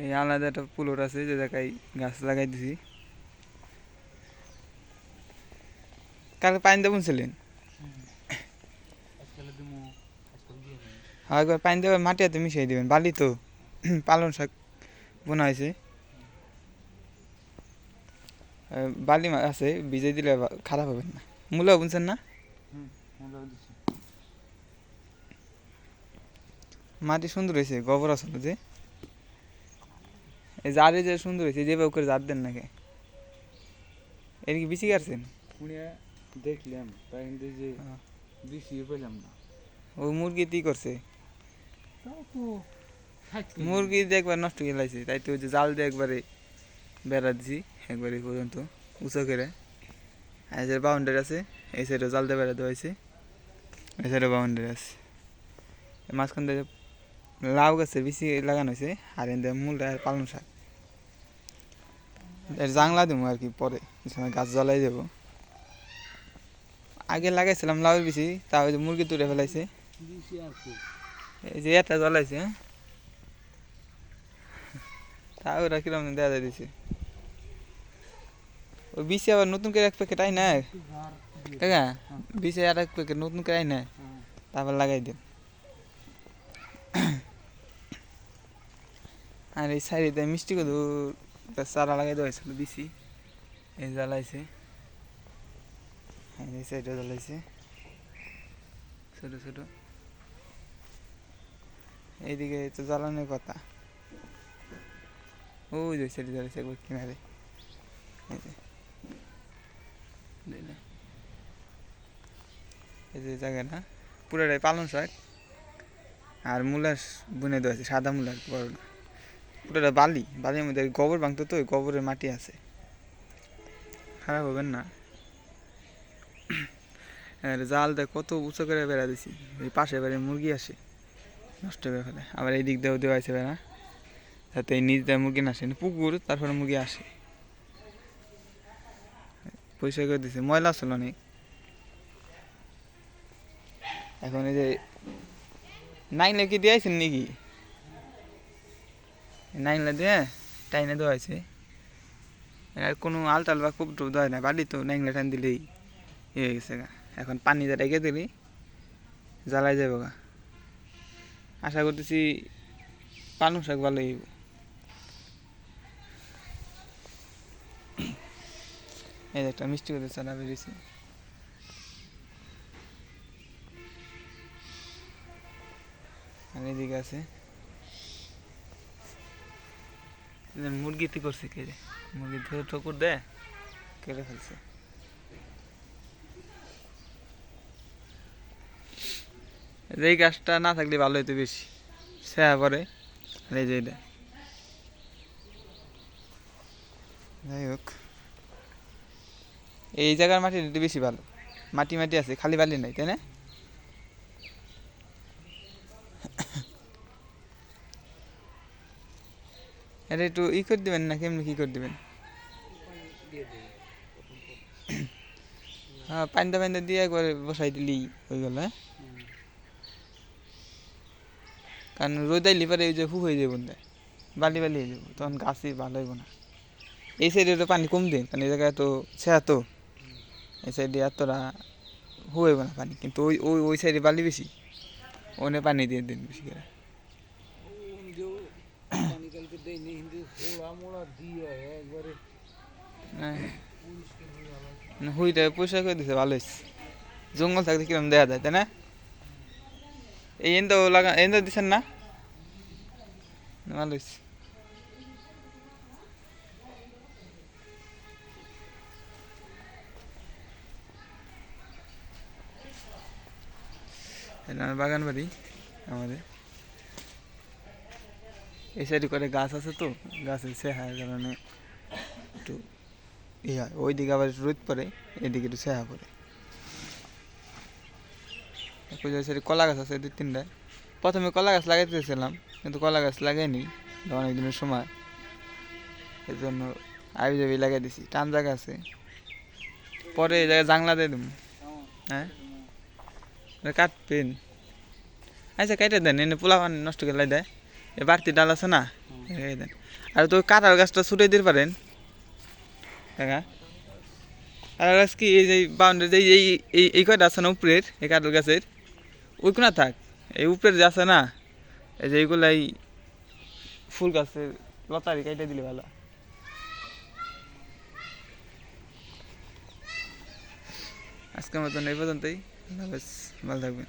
এই আলাদা একটা পুলোর আছে যে জায়গায় গাছ লাগাই দিছি কালকে পানি দেবো ছিলেন হ্যাঁ একবার পানি দেবে মাটি হাতে মিশিয়ে দেবেন বালি তো। পালন শাক বোনা হয়েছে। বালি আছে ভিজে দিলে খারাপ হবে না। মূলা বুনছেন না? মাটি সুন্দর হয়েছে গোবর আসলে যে? এই জারে যে সুন্দর হয়েছে যেভাবে করে জার দেন নাকি? এর কি বেশি কাটছেন? দেখলাম তাই কিন্তু যে হ্যাঁ। বেশি পেলাম না। ও মুরগি কি করছে? মুরগি দিয়ে একবার নষ্ট করে লাইছে তাই তো যে জাল দিয়ে একবারে বেড়া দিছি একবারে পর্যন্ত উঁচু করে। আর যে বাউন্ডারি আছে এই সাইডে জাল দিয়ে বেড়া দেওয়া হয়েছে এই সাইডে বাউন্ডারি আছে। মাঝখান দিয়ে লাউ গাছে বেশি লাগানো হয়েছে আর এন দিয়ে মূল আর পালং শাক। এর জাংলা দেবো আর কি পরে সময় গাছ জ্বলাই দেবো। আগে লাগাইছিলাম লাউয়ের বেশি তা ওই যে মুরগি তুলে ফেলাইছে। এই যে এটা জ্বলাইছে হ্যাঁ? তা ওরা কিরম দেওয়া যায় দিছে। ওই বিশে আবার নতুন করে এক প্যাকেট আই না? দেখা বিশে আর এক প্যাকেট নতুন করে আই না হ্যাঁ। তারপর লাগাই দিন আর এই সাইডে মিষ্টি কদু চারা লাগাই দেওয়া হয়েছিল দিছি। এই জ্বালাইছে। এই সাইডে জ্বালাইছে। ছোটো ছোটো। এইদিকে তো জ্বালানোর কথা। ওই যে সাইডে জ্বালাইছে একবার কিনারে। এই যে। জায়গাটা। পুরোটাই পালং শাক। আর মূলা স- বুনে দেওয়া আছে সাদা মূলার বড়টা পুরোটা বালি, বালির মধ্যে গোবর ভাঙতো তো, ওই গোবরের মাটি আছে। খারাপ হবেন না। জাল দেয় কত উঁচু করে বেড়া দিছি। এই পাশে বাড়ি মুরগি আসে, নষ্ট করে ফেলে। আবার এই দিক দিয়েও দেওয়া আছে বেড়া। যাতে এই নিচ দিয়ে মুরগি না আসে পুকুর, তারপরে মুরগি আসে। পরিষ্কার করে দিছে, ময়লা ছিল অনেক। এখন এই যে নাইনলে কি দিয়েছেন নাকি? নাইনলে দিয়ে টাইনে দেওয়া হয়েছে। আর কোনো আলটাল বা খুব টুপ দেওয়া না, বাড়ি তো নাইনলে টান দিলেই ইয়ে হয়ে গেছে গা। এখন পানি যা রেখে দিলি, জ্বালাই যাব গা। আশা করতেছি পালং শাক ভালো হইব। এই একটা মিষ্টি করে চারা বেরিয়েছে। আর এদিকে আছে এই যে মুরগিতে করছে কে মুরগি ধরে ঠকুর দেয় কেটে ফেলছে। এই গাছটা না থাকলে ভালো হতো বেশি ছায়া পরে। এই যে যাই হোক। এই জায়গার মাটি বেশি ভালো। মাটি মাটি আছে, খালি বালি নাই, তাই না? এটা একটু ই করে দেবেন না কেমনি কি করে দেবেন? হ্যাঁ পানিটা পানিটা দিয়ে একবার বসাই দিলি, হয়ে গেল হ্যাঁ। কারণ রোদাইলি পরে ওই যে হু হয়ে যাব না, বালি বালি হয়ে যাব তখন গাছই ভালো হইব না। এই সাইডে তো পানি কম দিন কারণ এই জায়গায় তো ছেঁড়া তো। এই সাইডে এতটা হইব না পানি, কিন্তু ওই ওই ওই সাইডে বালি বেশি ওনে পানি দিয়ে দিন বেশি করে। কিন্তু দিয়ে একবারে হ্যাঁ। করে দিছে ভালো হয়েছে জঙ্গল থাকতে কিরম দেখা যায় তাই না? এই এন তো লাগা এন তো দিচ্ছেন না ভালো হয়েছে বাগান বাড়ি আমাদের। এই সাইডে করে গাছ আছে তো, গাছের সেহার কারণে একটু ই হয়। ওইদিকে আবার রোদ পড়ে, এদিকে একটু ছায়া পড়ে। কলা গাছ আছে, দুই তিনটা। প্রথমে কলা গাছ লাগাইতেছিলাম, কিন্তু কলা গাছ লাগাইনি অনেক দিনের সময়। এই জন্য আবি জাবি লাগাই দিছি, টান জায়গা আছে। পরে এই জায়গায় জাংলা দিয়ে দেবো হ্যাঁ? কাটবেন। আচ্ছা কেটে দেন, এনে পোলা নষ্ট করে দেয়। এ বাড়তি ডাল আছে না? এই আর তো কাঁঠাল গাছটা ছুটে দিতে পারেন। দেখা। কাঁঠাল গাছ কি এই যে বাউন্ডারি এই এই এই এই কয়টা আছে না উপরের? এই কাঁঠাল গাছের? ওই কোনা থাক। এই উপরের যে আছে না, এই যে এইগুলাই ফুল গাছের লতারি কেটে দিলে ভালো। আজকের মতন এই পর্যন্তই। ভালো থাকবেন।